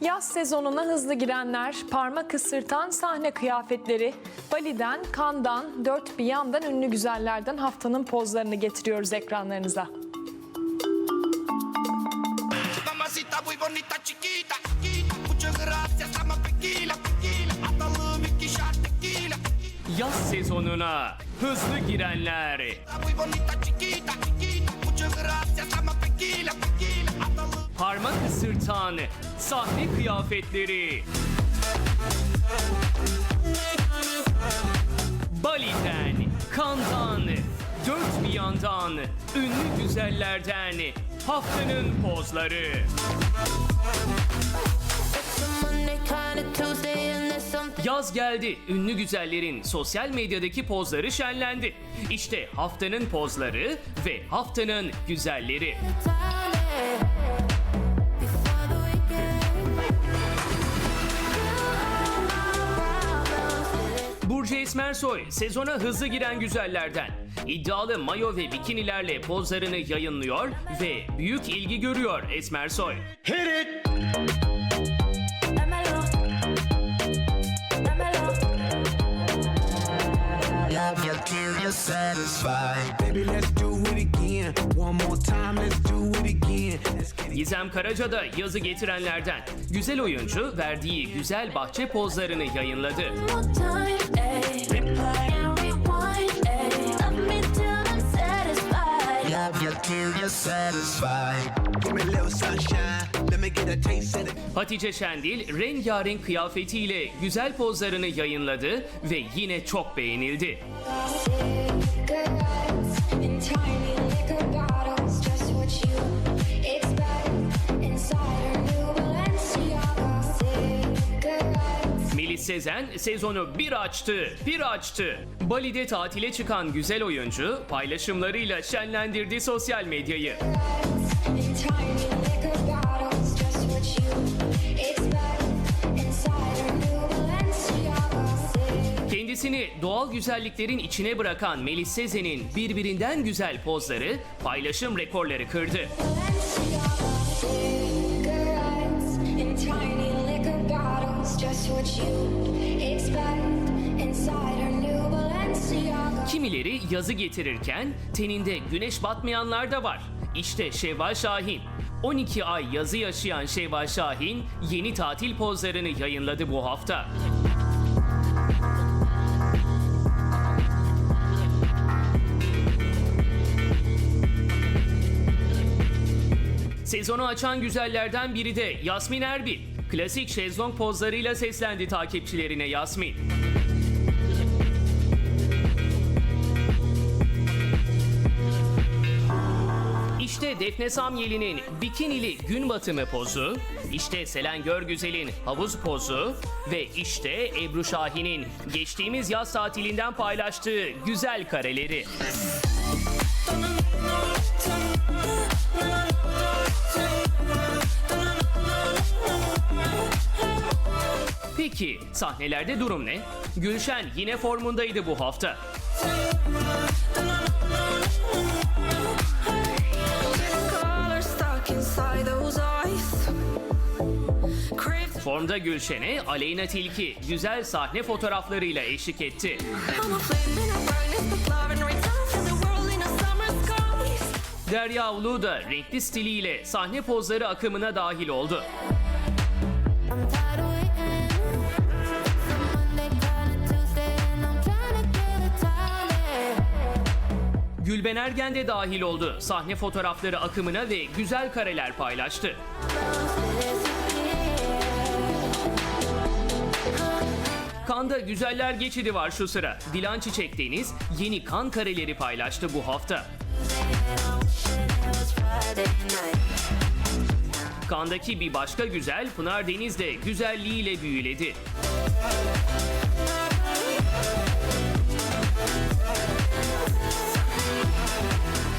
Yaz sezonuna hızlı girenler, parmak ısırtan sahne kıyafetleri, Bali'den, Kan'dan, dört bir yandan ünlü güzellerden haftanın pozlarını getiriyoruz ekranlarınıza. Yaz sezonuna hızlı girenler. Parmak ısırtan sahne kıyafetleri. Bali'den, Kan'dan, dört bir yandan, ünlü güzellerden haftanın pozları. Yaz geldi. Ünlü güzellerin sosyal medyadaki pozları şenlendi. İşte haftanın pozları ve haftanın güzelleri. Burcu Esmersoy sezona hızlı giren güzellerden. İddialı mayo ve bikinilerle pozlarını yayınlıyor ve büyük ilgi görüyor Esmersoy. Dámelo. Dámelo. Love you till you're satisfied. Baby, let's do it again. One more time, let's do it again. Let's get it. Gizem Karaca da yazı getirenlerden. Güzel oyuncu verdiği güzel bahçe pozlarını yayınladı. Hatice Şendil rengarenk kıyafetiyle güzel pozlarını yayınladı ve yine çok beğenildi. Sezen sezonu bir açtı, bir açtı. Bali'de tatile çıkan güzel oyuncu paylaşımlarıyla şenlendirdi sosyal medyayı. Kendisini doğal güzelliklerin içine bırakan Melis Sezen'in birbirinden güzel pozları paylaşım rekorları kırdı. Just what you Kimileri yazı getirirken teninde güneş batmayanlar da var. İşte Şevval Şahin. 12 ay yazı yaşayan Şevval Şahin yeni tatil pozlarını yayınladı bu hafta. Sezonu açan güzellerden biri de Yasmin Erbil. Klasik şezlong pozlarıyla seslendi takipçilerine Yasmin. Defne Samyeli'nin bikinili gün batımı pozu, işte Selen Görgüzel'in havuz pozu ve işte Ebru Şahin'in geçtiğimiz yaz tatilinden paylaştığı güzel kareleri. Peki sahnelerde durum ne? Gülşen yine formundaydı bu hafta. Formda Gülşen'e Aleyna Tilki güzel sahne fotoğraflarıyla eşlik etti. Derya Ulu da renkli stiliyle sahne pozları akımına dahil oldu. Gülben Ergen de dahil oldu. Sahne fotoğrafları akımına ve güzel kareler paylaştı. Kanda güzeller geçidi var şu sıra. Dilan Çiçek Deniz yeni kan kareleri paylaştı bu hafta. Kandaki bir başka güzel Pınar Deniz de güzelliğiyle büyüledi.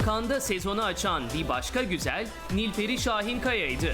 Kanda sezonu açan bir başka güzel Nilperi Şahinkaya'ydı.